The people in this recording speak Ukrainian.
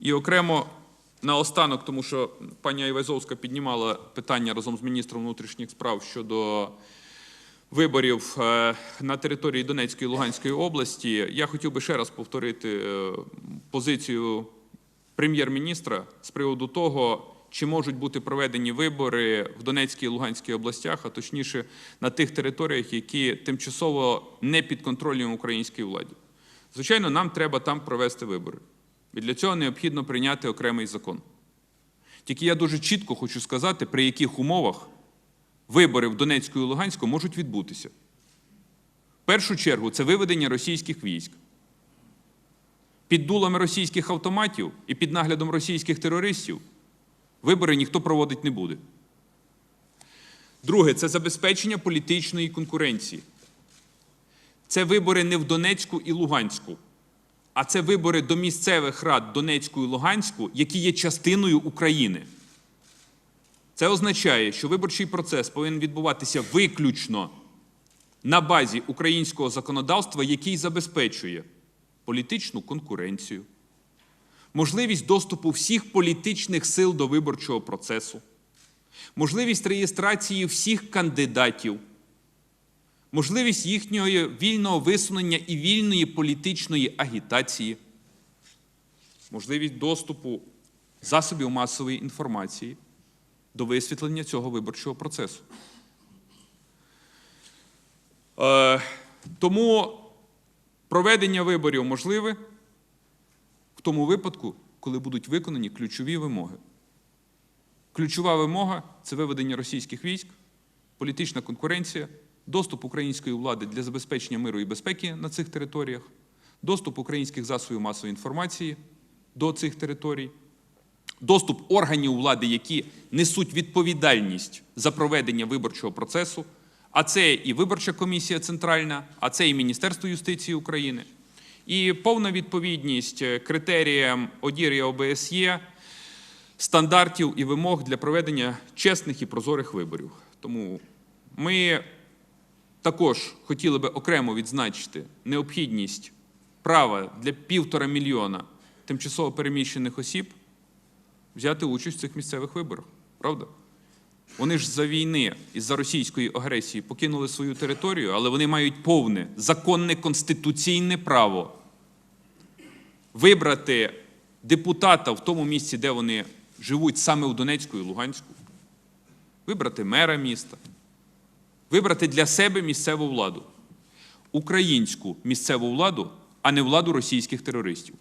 І окремо наостанок, тому що пані Айвазовська піднімала питання разом з міністром внутрішніх справ щодо виборів е, на території Донецької і Луганської області. Я хотів би ще раз повторити е, позицію прем'єр-міністра з приводу того, чи можуть бути проведені вибори в Донецькій і Луганській областях, а точніше на тих територіях, які тимчасово не підконтрольні українській владі. Звичайно, нам треба там провести вибори. І для цього необхідно прийняти окремий закон. Тільки я дуже чітко хочу сказати, при яких умовах вибори в Донецьку і Луганську можуть відбутися. В першу чергу це виведення російських військ. Під дулами російських автоматів і під наглядом російських терористів вибори ніхто проводити не буде. Друге це забезпечення політичної конкуренції. Це вибори не в Донецьку і Луганську, а це вибори до місцевих рад Донецьку і Луганську, які є частиною України. Це означає, що виборчий процес повинен відбуватися виключно на базі українського законодавства, який забезпечує політичну конкуренцію, можливість доступу всіх політичних сил до виборчого процесу, можливість реєстрації всіх кандидатів, можливість їхнього вільного висунення і вільної політичної агітації, можливість доступу засобів масової інформації до висвітлення цього виборчого процесу. Е, тому проведення виборів можливе в тому випадку, коли будуть виконані ключові вимоги. Ключова вимога це виведення російських військ, політична конкуренція, доступ української влади для забезпечення миру і безпеки на цих територіях, доступ українських засобів масової інформації до цих територій, доступ органів влади, які несуть відповідальність за проведення виборчого процесу, а це і виборча комісія центральна, а це і Міністерство юстиції України, і повна відповідність е, критеріям ОДІР і ОБСЄ, стандартів і вимог для проведення чесних і прозорих виборів. Тому ми також хотіли би окремо відзначити необхідність права для півтора мільйона тимчасово переміщених осіб взяти участь в цих місцевих виборах. Правда? Вони ж за війни і за російської агресії покинули свою територію, але вони мають повне законне конституційне право вибрати депутата в тому місці, де вони живуть, саме у Донецьку і Луганську, вибрати мера міста, вибрати для себе місцеву владу, українську місцеву владу, а не владу російських терористів.